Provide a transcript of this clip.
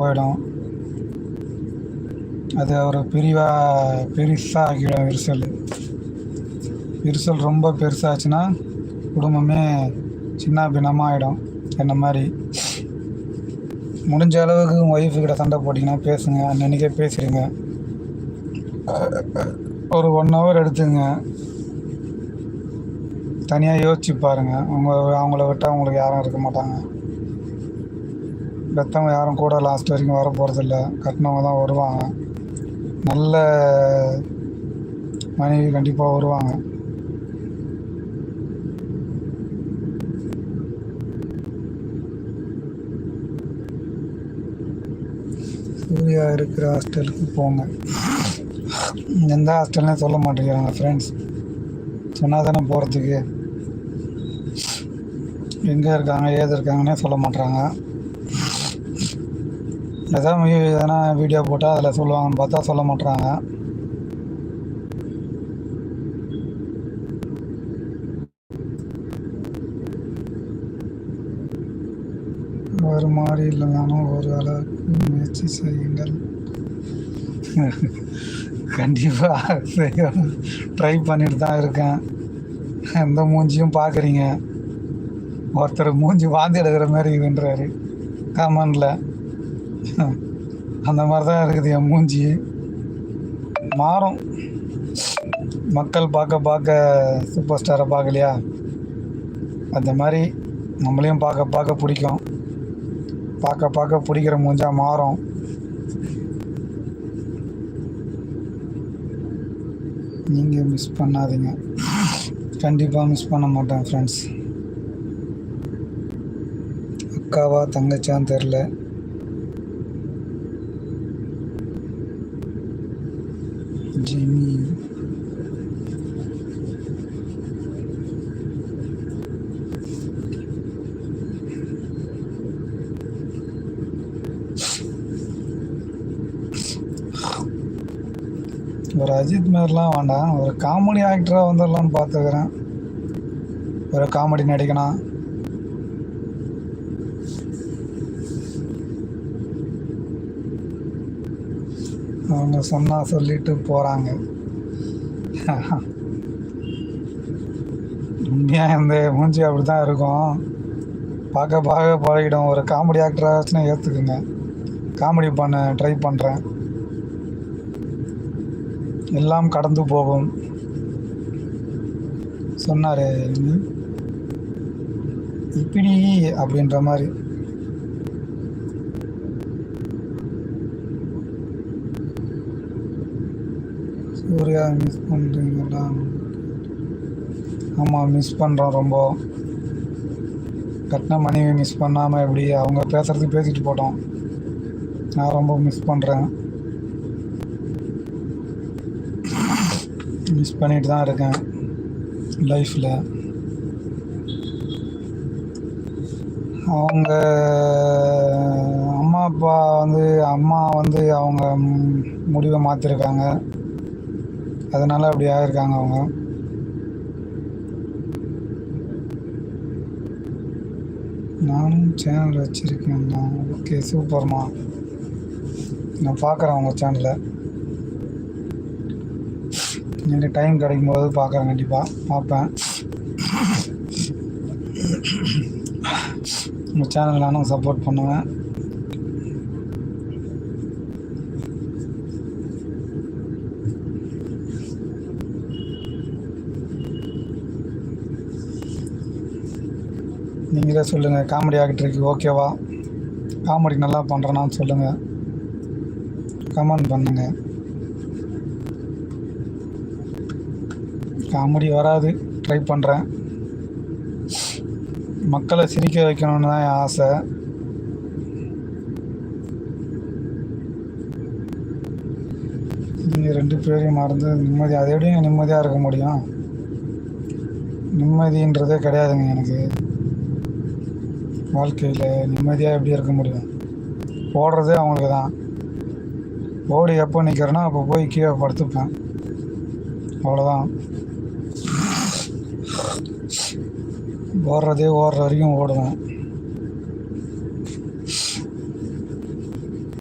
போயிடும். அது ஒரு பிரிவாக பெருசாக ஆகிடும் விரிசல். விரிசல் ரொம்ப பெருசாச்சுன்னா குடும்பமே சின்ன பின்னமாக ஆகிடும் என்ன மாதிரி. முடிஞ்ச அளவுக்கு உங்கள் ஒய்ஃபு கிட்ட சண்டை போட்டிங்கன்னா பேசுங்க அன்னன்னைக்கே பேசிடுங்க. ஒரு ஒன் ஹவர் எடுத்துங்க. தனியாக யோசிச்சு பாருங்கள் அவங்க அவங்கள விட்டால் அவங்களுக்கு யாரும் இருக்க மாட்டாங்க. பெற்றவங்க யாரும் கூட லாஸ்ட் வரைக்கும் வர போகிறதில்ல கட்டினவங்க தான் வருவாங்க. நல்ல மனைவி கண்டிப்பாக வருவாங்க. சூர்யா இருக்கிற ஹாஸ்டலுக்கு போங்க. எந்த ஹாஸ்டல்னே சொல்ல மாட்டேங்கிறாங்க ஃப்ரெண்ட்ஸ் சொன்னால் தானே போகிறதுக்கு எங்கே இருக்காங்க ஏது இருக்காங்கன்னே சொல்ல மாட்றாங்க. எதாவது எதனா வீடியோ போட்டால் அதில் சொல்லுவாங்கன்னு பார்த்தா சொல்ல மாட்டுறாங்க ஒரு மாதிரி இல்லைனாலும் ஒரு அளவுக்கு முயற்சி செய்யுங்கள். கண்டிப்பாக செய்ய ட்ரை பண்ணிட்டு தான் இருக்கேன். எந்த மூஞ்சியும் பார்க்குறீங்க. ஒருத்தர் மூஞ்சி வாந்தி எடுக்கிற மாதிரி இதுன்றாரு கமெண்டில் அந்த மாதிரி தான் இருக்குது என் மூஞ்சி. மாறும். மக்கள் பார்க்க பார்க்க சூப்பர் ஸ்டாரை பார்க்கலையா? அந்த மாதிரி நம்மளையும் பார்க்க பார்க்க பிடிக்கும். பார்க்க பார்க்க பிடிக்கிற மூஞ்சா மாறும். நீங்கள் மிஸ் பண்ணாதீங்க. கண்டிப்பாக மிஸ் பண்ண மாட்டேன் ஃப்ரெண்ட்ஸ் அக்காவா தங்கச்சான்னு தெரில ஜிமி ஒரு அஜித் மாதிரிலாம் வேண்டாம். ஒரு காமெடி ஆக்டராக வந்துடலான்னு பார்த்துக்கிறேன். ஒரு காமெடி நடிக்கணும் அவங்க சொன்னால் சொல்லிட்டு போகிறாங்க உண்மையாக இந்த மூஞ்சி அப்படி தான் இருக்கும். பார்க்க பார்க்க பழகிடும். ஒரு காமெடி ஆக்டராச்சுன்னா ஏற்றுக்குங்க காமெடி பண்ண ட்ரை பண்ணுறேன் எல்லாம் கடந்து போகும். சொன்னார் இப்படி அப்படின்ற மாதிரி. சூர்யா மிஸ் பண்ணுறீங்களா ஆமாம் மிஸ் பண்ணுறோம் ரொம்ப. கட்டின மனைவி மிஸ் பண்ணாமல் எப்படி அவங்க பேசுகிறது பேசிட்டு போட்டோம். நான் ரொம்ப மிஸ் பண்ணுறேன் மிஸ் பண்ணிட்டு தான் இருக்கேன் லைஃப்பில் அவங்க அம்மா அப்பா வந்து அம்மா வந்து அவங்க முடிவை மாற்றிருக்காங்க அதனால் அப்படி ஆகிருக்காங்க அவங்க. நானும் சேனல் வச்சுருக்கேண்ணா ஓகே சூப்பர்மா நான் பார்க்குறேன் உங்கள் சேனலை எனக்கு டைம் கிடைக்கும் போது பார்க்குறேன் கண்டிப்பாக பார்ப்பேன். உங்கள் சேனல் நானும் சப்போர்ட் பண்ணுவேன். நீங்கள் தான் சொல்லுங்கள் காமெடி ஆக்டருக்கு ஓகேவா காமெடி நல்லா பண்ணுறேன்னா சொல்லுங்கள் கமெண்ட் பண்ணுங்கள் காமெடி வராது. ட்ரை பண்ணுறேன் மக்களை சிரிக்க வைக்கணும்னு தான் என் ஆசை. நீங்கள் ரெண்டு பேரையும் மறந்து நிம்மதி அதை எப்படிங்க நிம்மதியாக இருக்க முடியும். நிம்மதின்றதே கிடையாதுங்க எனக்கு. வாழ்க்கையில் நிம்மதியாக எப்படி இருக்க முடியும்? ஓடுறதே அவங்களுக்கு தான் ஓடி எப்போ நிற்கிறேன்னா அப்போ போய் கீழே படுத்துப்பேன். அவ்வளோதான் ஓடுறதே ஓடுற வரைக்கும் ஓடுவேன்